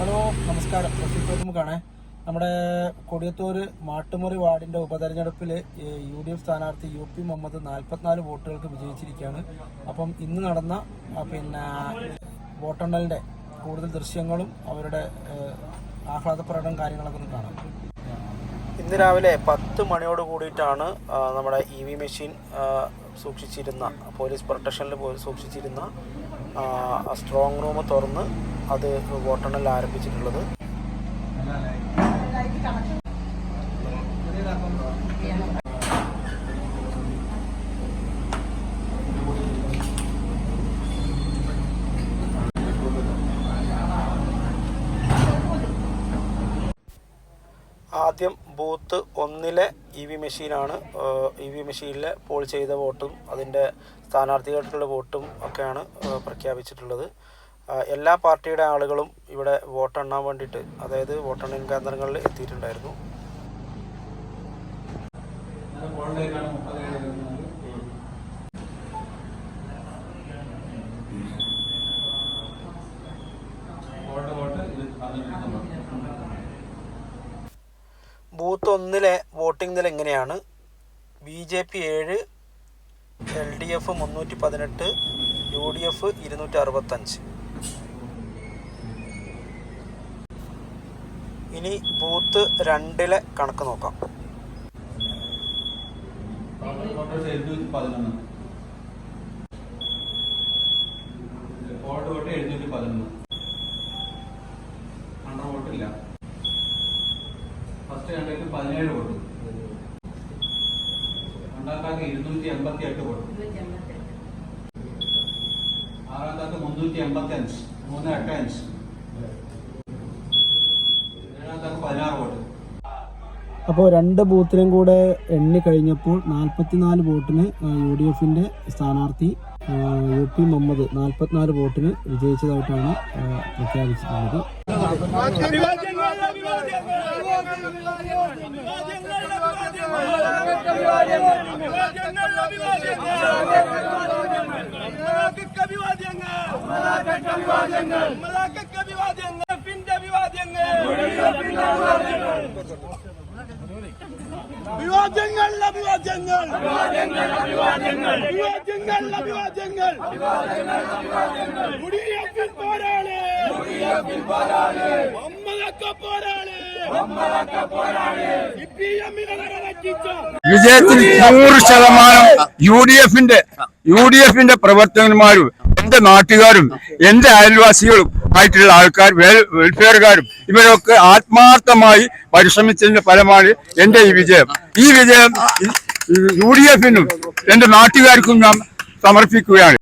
Hello നമസ്കാരം. റഫീഖ് നമ്മുടെ കൊടിയത്തൂര് മാട്ടുമുറി വാർഡിന്റെ ഉപതെരഞ്ഞെടുപ്പിൽ യു ഡി എഫ് സ്ഥാനാർത്ഥി യു പി മുഹമ്മദ് നാൽപ്പത്തിനാല് വോട്ടുകൾക്ക് വിജയിച്ചിരിക്കുകയാണ്. അപ്പം ഇന്ന് നടന്ന പിന്നെ വോട്ടെണ്ണലിന്റെ കൂടുതൽ ദൃശ്യങ്ങളും അവരുടെ ആഹ്ലാദ പ്രകടനം കാര്യങ്ങളൊക്കെ ഒന്ന് കാണാം. ഇന്ന് രാവിലെ പത്ത് മണിയോട് കൂടിയിട്ടാണ് നമ്മുടെ ഇ വി മെഷീൻ സൂക്ഷിച്ചിരുന്ന പോലീസ് പ്രൊട്ടക്ഷനിൽ സൂക്ഷിച്ചിരുന്ന സ്ട്രോങ് റൂം തുറന്ന് അത് വോട്ടെണ്ണൽ ആരംഭിച്ചിട്ടുള്ളത്. ആദ്യം ബൂത്ത് ഒന്നിലെ ഇ വി മെഷീനാണ് ഇ വി മെഷീനിലെ പോൾ ചെയ്ത വോട്ടും അതിന്റെ സ്ഥാനാർത്ഥികൾക്കുള്ള വോട്ടും ഒക്കെയാണ് പ്രഖ്യാപിച്ചിട്ടുള്ളത്. എല്ലാ പാർട്ടിയുടെ ആളുകളും ഇവിടെ വോട്ടെണ്ണാൻ വേണ്ടിയിട്ട് അതായത് വോട്ടെണ്ണൽ കേന്ദ്രങ്ങളിൽ എത്തിയിട്ടുണ്ടായിരുന്നു. ബൂത്ത് ഒന്നിലെ വോട്ടിംഗ് നില എങ്ങനെയാണ്? ബി ജെ പി ഏഴ് എൽ ഡി എഫ് മുന്നൂറ്റി പതിനെട്ട് യു ഡി എഫ് ഇരുന്നൂറ്റി അറുപത്തഞ്ച് ഇനി ബൂത്ത് രണ്ടിലെ കണക്ക് നോക്കാം. പതിനൊന്ന് വോട്ട് വോട്ട് എഴുന്നൂറ്റി പതിനൊന്ന് അണ്ടർ വോട്ടില്ല ഫസ്റ്റ് കണ്ടതിൽ പതിനേഴ് വോട്ട്. രണ്ടാമത്തെ ഇരുന്നൂറ്റി എൺപത്തി എട്ട് വോട്ട്. ആറാമത്തെ മുന്നൂറ്റി എൺപത്തി അഞ്ച്. മൂന്ന് എട്ട് അഞ്ച് ഏഴാമത്തെ പതിനാറ് വോട്ട്. അപ്പോൾ രണ്ട് ബൂത്തിലും കൂടെ എണ്ണി കഴിഞ്ഞപ്പോൾ നാൽപ്പത്തിനാല് വോട്ടിന് യു ഡി എഫിന്റെ സ്ഥാനാർത്ഥി യു പി മുഹമ്മദ് നാൽപ്പത്തിനാല് വോട്ടിന് വിജയിച്ചതായിട്ടാണ് പ്രഖ്യാപിച്ചിട്ടുള്ളത്. വിവാദങ്ങൾ അഭിവാദ്യങ്ങൾ അഭിവാദ്യങ്ങൾ അഭിവാദ്യങ്ങൾ വിവാദങ്ങൾ പോരാളി അമ്മലൊക്കെ പോരാളി എമ്മിനെ രക്ഷിച്ച വിജയത്തിൽ നൂറ് ശതമാനം യു ഡി എഫിന്റെ യു ഡി എഫിന്റെ പ്രവർത്തകന്മാരും എന്റെ നാട്ടുകാരും എന്റെ അയൽവാസികളും ആയിട്ടുള്ള ആൾക്കാർ വെൽ- വെൽഫെയർകാരും ഇവരൊക്കെ ആത്മാർത്ഥമായി പരിശ്രമിച്ചതിന്റെ ഫലമാണ് എന്റെ ഈ വിജയം. ഈ വിജയം യു ഡി എഫിനും എന്റെ നാട്ടുകാർക്കും ഞാൻ സമർപ്പിക്കുകയാണ്.